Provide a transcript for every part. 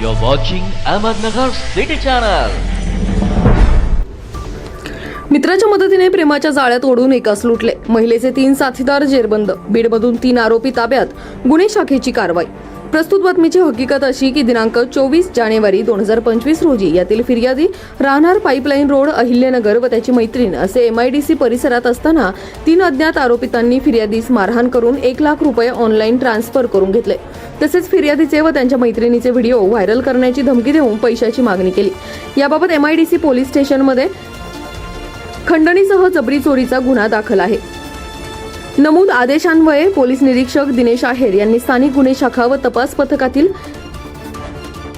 You're watching Ahmednagar City Channel. मित्राच्या मदतीने प्रेमाच्या जाळ्यात ओढून एकास लुटले. महिलेचे तीन साथीदार जेरबंद. बीडमधून तीन आरोपी ताब्यात. गुन्हे शाखेची कारवाई. प्रस्तुत बातमीची हकीकत अशी की दिनांक चोवीस जानेवारी दोन हजार पंचवीस रोजी यातील फिर्यादी राहणार पाईपलाईन रोड अहिल्यानगर व त्याची मैत्रीण असे एम आय डी सी परिसरात असताना तीन अज्ञात आरोपितांनी फिर्यादीस मारहाण करून एक लाख रुपये ऑनलाईन ट्रान्सफर करून घेतले. तसेच फिर्यादीचे व त्यांच्या मैत्रिणीचे व्हिडिओ व्हायरल करण्याची धमकी देऊन पैशाची मागणी केली. याबाबत एमआयडीसी पोलीस स्टेशनमध्ये खंडणीसह जबरी चोरीचा गुन्हा दाखल आहे. नमूद आदेशान्वये पोलीस निरीक्षक दिनेश आहेर यांनी स्थानिक गुन्हे शाखा व तपास पथकातील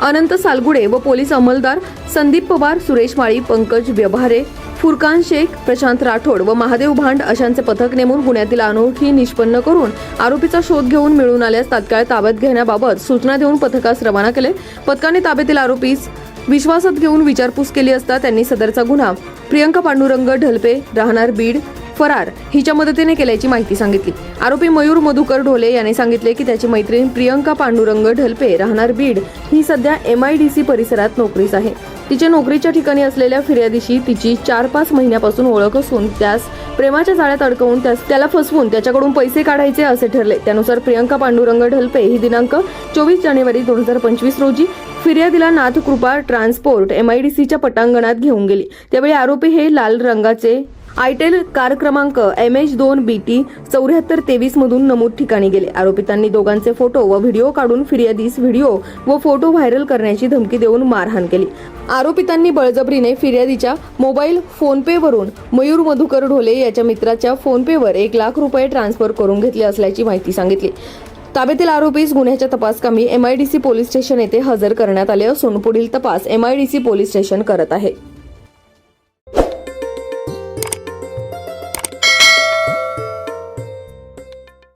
अनंत सालगुडे व पोलीस अंमलदार संदीप पवार सुरेश माळी पंकज व्यवहारे फुरकान शेख प्रशांत राठोड व महादेव भांड अशांचे पथक नेमून गुन्ह्यातील अनोळखी निष्पन्न करून आरोपीचा शोध घेऊन मिळून आल्यास तात्काळ ताब्यात घेण्याबाबत सूचना देऊन पथकास रवाना केले. पथकाने ताब्यातील आरोपीस विश्वासात घेऊन विचारपूस केली असता त्यांनी सदरचा गुन्हा. प्रियंका पांडुरंग ढलपे राहणार बीड फरार. हिच्या मदतीने केल्याची माहिती सांगितली. आरोपी मयूर मधुकर ढोले याने सांगितले की त्याची मैत्रीण प्रियंका पांडुरंग ढलपे राहणार बीड. ही सध्या एम आय डी सी परिसरात नोकरीस आहे. तिच्या नोकरीच्या ठिकाणी असलेल्या फिर्यादीशी तिची चार पाच महिन्यापासून ओळख असून त्यास प्रेमाच्या जाळ्यात अडकवून त्यास त्याला फसवून त्याच्याकडून पैसे काढायचे असे ठरले. त्यानुसार प्रियंका पांडुरंग ढलपे ही दिनांक चोवीस जानेवारी दोन हजार पंचवीस रोजी फिर्यादीला नाथकृपा ट्रान्सपोर्ट एमआयडीसीच्या पटांगणात घेऊन गेली. त्यावेळी आरोपी हे लाल रंगाचे आयटेल कार क्रमांक एम एच दोन बी टी चौऱ्याहत्तर तेवीस मधून नमूद ठिकाणी गेले. आरोपितांनी दोघांचे फोटो व व्हिडिओ काढून फिर्यादीस व्हिडिओ व फोटो व्हायरल करण्याची धमकी देऊन मारहाण केली. आरोपितांनी बळजबरीने फिर्यादीच्या मोबाईल फोनपेवरून मयूर मधुकर ढोले याच्या मित्राच्या फोनपेवर एक लाख रुपये ट्रान्सफर करून घेतले असल्याची माहिती सांगितली. ताब्यातील आरोपीस गुन्ह्याच्या तपासकामी एमआयडीसी पोलीस स्टेशन येथे हजर करण्यात आले असून पुढील तपास एमआयडीसी पोलीस स्टेशन करत आहे.